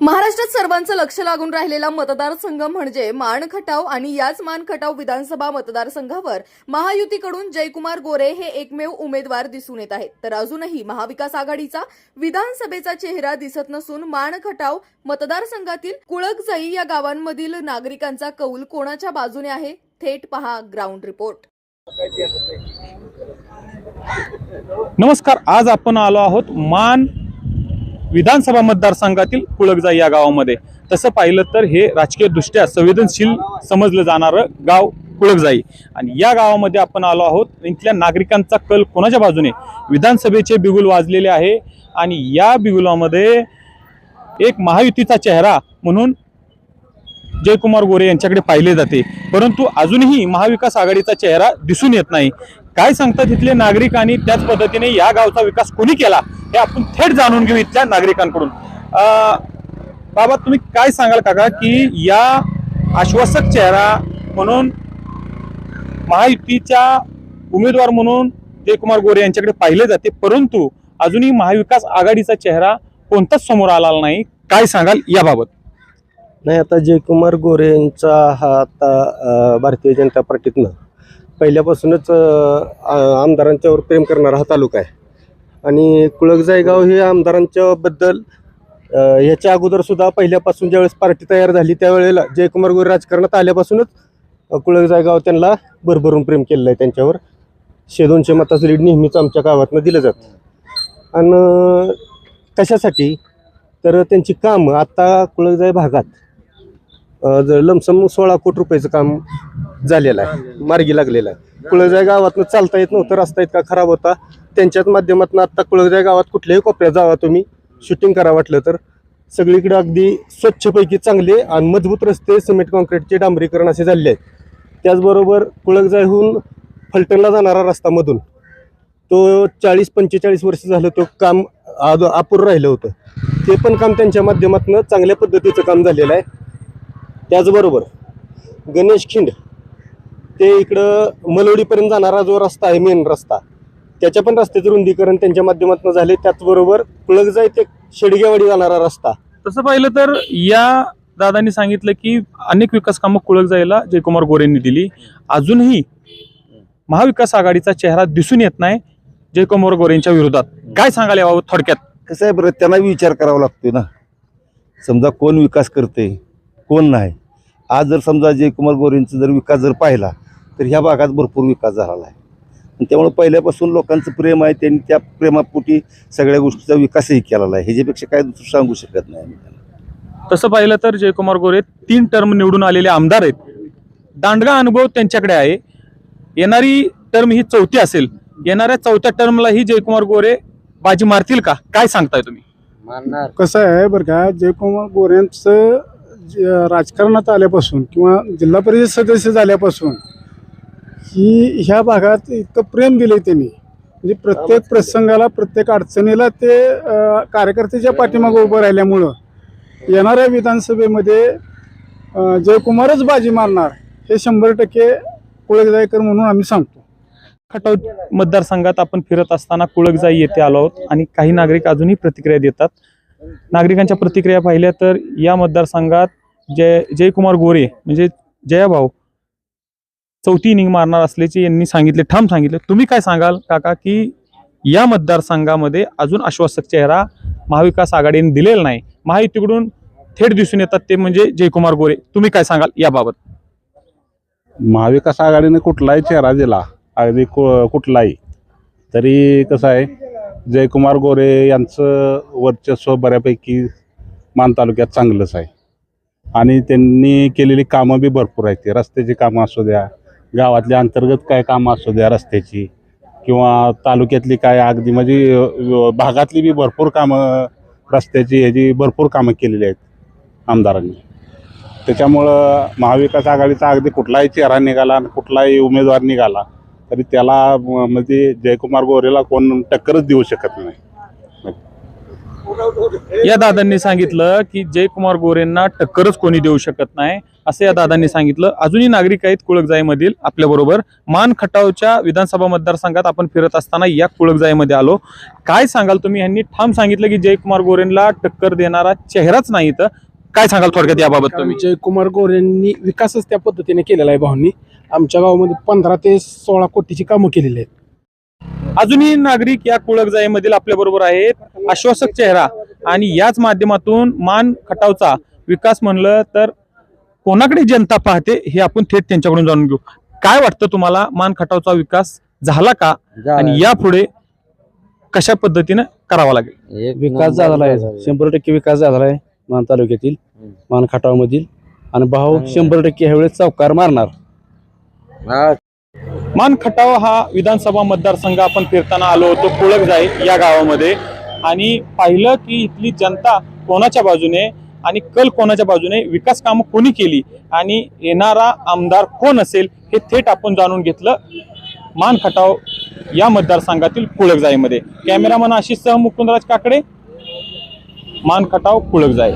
महाराष्ट्रात सर्वांचं लक्ष लागून राहिलेला मतदारसंघ म्हणजे माणखटाव आणि याच मानखटाव विधानसभा मतदारसंघावर महायुतीकडून जयकुमार गोरे हे एकमेव उमेदवार दिसून येत आहेत. तर अजूनही महाविकास आघाडीचा विधानसभेचा चेहरा दिसत नसून माणखटाव मतदारसंघातील कुळकजाई या गावांमधील नागरिकांचा कौल कोणाच्या बाजूने आहे? थेट पहा ग्राउंड रिपोर्ट. नमस्कार आज आपण आलो आहोत मान विधानसभा मतदारसंघातील कुळकजाई या गावामध्ये. तसं पाहिलं तर हे राजकीयदृष्ट्या संवेदनशील समजलं जाणारं गाव कुळकजाई आणि या गावामध्ये आपण आलो आहोत. इथल्या नागरिकांचा कल कोणाच्या बाजूने? विधानसभेचे बिगुल वाजलेले आहे. आणि या बिगुलामध्ये एक महायुतीचा चेहरा म्हणून जयकुमार गोरे यांच्याकडे पाहिले जाते. परंतु अजूनही महाविकास आघाडीचा चेहरा दिसून येत नाही. काय सांगतात इथले नागरिक आणि त्याच पद्धतीने या गावचा विकास कोणी केला हे आपण थेट जाणून घेऊ इथल्या नागरिकांकडून. बाबा तुम्ही काय सांगाल काका की या आश्वासक चेहरा म्हणून महायुतीच्या उमेदवार म्हणून जयकुमार गोरे यांच्याकडे पाहिले जाते परंतु अजूनही महाविकास आघाडीचा चेहरा कोणताच समोर आला नाही. काय सांगाल याबाबत? नाही आता जयकुमार गोरे यांचा हा आता भारतीय जनता पार्टीतनं पहिल्यापासूनच आमदारांच्यावर प्रेम करणारा हा तालुका आहे. आणि कुळगजायगाव हे आमदारांच्याबद्दल याच्या अगोदरसुद्धा ह्याच्या पहिल्यापासून ज्यावेळेस पार्टी तयार झाली त्यावेळेला जयकुमार गोरे राजकारणात आल्यापासूनच अ, त्यांना भरभरून प्रेम केलेलं आहे त्यांच्यावर. शे दोनशे मताचं लीड नेहमीच आमच्या गावातनं दिलं जातं. आणि कशासाठी? तर त्यांची कामं आत्ता कुळगजाय भागात जर लमसम सोळा कोटी रुपयाचं काम झालेला आहे. मार्गी लागलेला आहे. कुळजाय गावातनं चालता येत नव्हतं रस्ता इतका खराब होता. त्यांच्याच माध्यमातून आता कुळजाय गावात कुठल्याही कोपऱ्यात जावा तुम्ही. शूटिंग करा वाटलं तर. सगळीकडे अगदी स्वच्छपैकी चांगले आणि मजबूत रस्ते सिमेंट कॉन्क्रीटचे डांबरीकरण असे झालेले आहेत. त्याचबरोबर कुळकजाईहून फलटणला जाणारा रस्ता मधून तो चाळीस पंचेचाळीस वर्ष झालं तो काम आद अपूर राहिलं होतं. ते पण काम त्यांच्या माध्यमातून चांगल्या पद्धतीचं काम झालेलं आहे. त्याचबरोबर गणेश खिंड ते इकडं मलवडीपर्यंत जाणारा जो रस्ता आहे मेन रस्ता त्याच्या पण रस्त्याचं रुंदीकरण त्यांच्या माध्यमातून झाले. त्याचबरोबर कुळकजाई ते शेडगेवाडी जाणारा रस्ता. तसं पाहिलं तर या दादांनी सांगितलं की अनेक विकास कामं कुळक जायला जयकुमार गोरेंनी दिली. अजूनही महाविकास आघाडीचा चेहरा दिसून येत नाही जयकुमार गोरेंच्या विरोधात. काय सांगाल याबाबत थोडक्यात? कसं आहे बरं त्यांना विचार करावा लागतोय ना. समजा कोण विकास करते कोण नाही. आज जर समजा जयकुमार गोरेंचा जर विकास जर पाहिला तर ह्या भागात भरपूर विकास झालेला आहे. आणि त्यामुळे पहिल्यापासून लोकांचं प्रेम आहे त्यांनी त्या प्रेमापोटी सगळ्या गोष्टीचा विकासही केलेला आहे. ह्याच्यापेक्षा काय दुसरं सांगू शकत नाही आम्ही त्यांना. तसं पाहिलं तर जयकुमार गोरे तीन टर्म निवडून आलेले आमदार आहेत. दांडगा अनुभव त्यांच्याकडे आहे. येणारी टर्म ही चौथी असेल. येणाऱ्या चौथ्या टर्मला ही जयकुमार गोरे बाजी मारतील का? काय सांगताय तुम्ही? कसं आहे बरं का जयकुमार गोऱ्यांचं ज- राजकारणात आल्यापासून किंवा जिल्हा परिषद सदस्य झाल्यापासून ही ह्या भागात इतकं प्रेम दिले त्यांनी. म्हणजे प्रत्येक प्रसंगाला प्रत्येक अडचणीला ते कार्यकर्त्याच्या पाठीमागं उभं राहिल्यामुळं येणाऱ्या विधानसभेमध्ये जयकुमारच बाजी मारणार हे शंभर टक्के कुळकजाईकर म्हणून आम्ही सांगतो. खटाव मतदारसंघात आपण फिरत असताना कुळकजाई येथे आलो आहोत आणि काही नागरिक अजूनही प्रतिक्रिया देतात. नागरिकांच्या प्रतिक्रिया पाहिल्या तर या मतदारसंघात जय जयकुमार गोरे म्हणजे जयाभाऊ चौथी इनिंग मारणार असल्याचे यांनी सांगितले ठाम सांगितले. तुम्ही काय सांगाल काका की या मतदारसंघामध्ये अजून आश्वासक चेहरा महाविकास आघाडीने दिलेला नाही. महायुतीकडून थेट दिसून येतात ते म्हणजे जयकुमार गोरे. तुम्ही काय सांगाल याबाबत? महाविकास आघाडीने कुठलाही चेहरा दिला अगदी कु- कुठलाही तरी कसं आहे जयकुमार गोरे यांचं वर्चस्व बऱ्यापैकी मान तालुक्यात चांगलंच आहे. आणि त्यांनी केलेली कामं बी भरपूर आहेत रस्त्याची कामं असू द्या गावातले अंतर्गत काय कामं असू द्या रस्त्याची किंवा तालुक्यातली काय अगदी म्हणजे भागातली बी भरपूर कामं रस्त्याची ह्याची भरपूर कामं केलेली आहेत आमदारांनी. त्याच्यामुळं महाविकास आघाडीचा अगदी कुठलाही चेहरा निघाला आणि कुठलाही उमेदवार निघाला तरी त्याला म्हणजे जयकुमार गोरेला कोण टक्करच देऊ शकत नाही. या दादांनी सांगितलं की जयकुमार गोरेंना टक्करच कोणी देऊ शकत नाही असं या दादांनी सांगितलं. अजूनही नागरिक आहेत कुळकजाईमधील आपल्या बरोबर मान खटावच्या विधानसभा मतदारसंघात आपण फिरत असताना या कुळकजाईमध्ये आलो. काय सांगाल तुम्ही? यांनी ठाम सांगितलं की जयकुमार गोरेंना टक्कर देणारा चेहराच नाही तर काय सांगाल थोडक्यात याबाबत तुम्ही? जयकुमार गोरेंनी विकासच त्या पद्धतीने केलेला आहे भाऊंनी. आमच्या गावामध्ये पंधरा ते सोळा कोटीची कामं केलेली आहेत. अजूनही नागरिक या कुळकजाईमधील आपल्या बरोबर आहेत. आश्वासक चेहरा आणि याच माध्यमातून मान खटावचा विकास म्हणलं तर कोणाकडे जनता पाहते हे आपण थेट त्यांच्याकडून जाणून घेऊ. काय वाटतं तुम्हाला? मान खटावचा विकास झाला का? आणि यापुढे कशा पद्धतीनं करावा लागेल? विकास झाला आहे. शंभर टक्के विकास झाला आहे मान तालुक्यातील मान खटावमधील. आणि भाऊ शंभर टक्के ह्यावेळेस चौकार मारणार. मान खटाव हा विधानसभा मतदारसंघ आपण फिरताना आलो होतो कुळकजाई या गावामध्ये. आणि पाहिलं की इथली जनता कोणाच्या बाजूने आणि कल कोणाच्या बाजूने विकास कामं कोणी केली आणि येणारा आमदार कोण असेल हे थेट आपण जाणून घेतलं मान खटाव या मतदारसंघातील कुळकजाईमध्ये कॅमेरामन आशिष सह मुकुंदराज काकडे मान खटाव कुळकजाई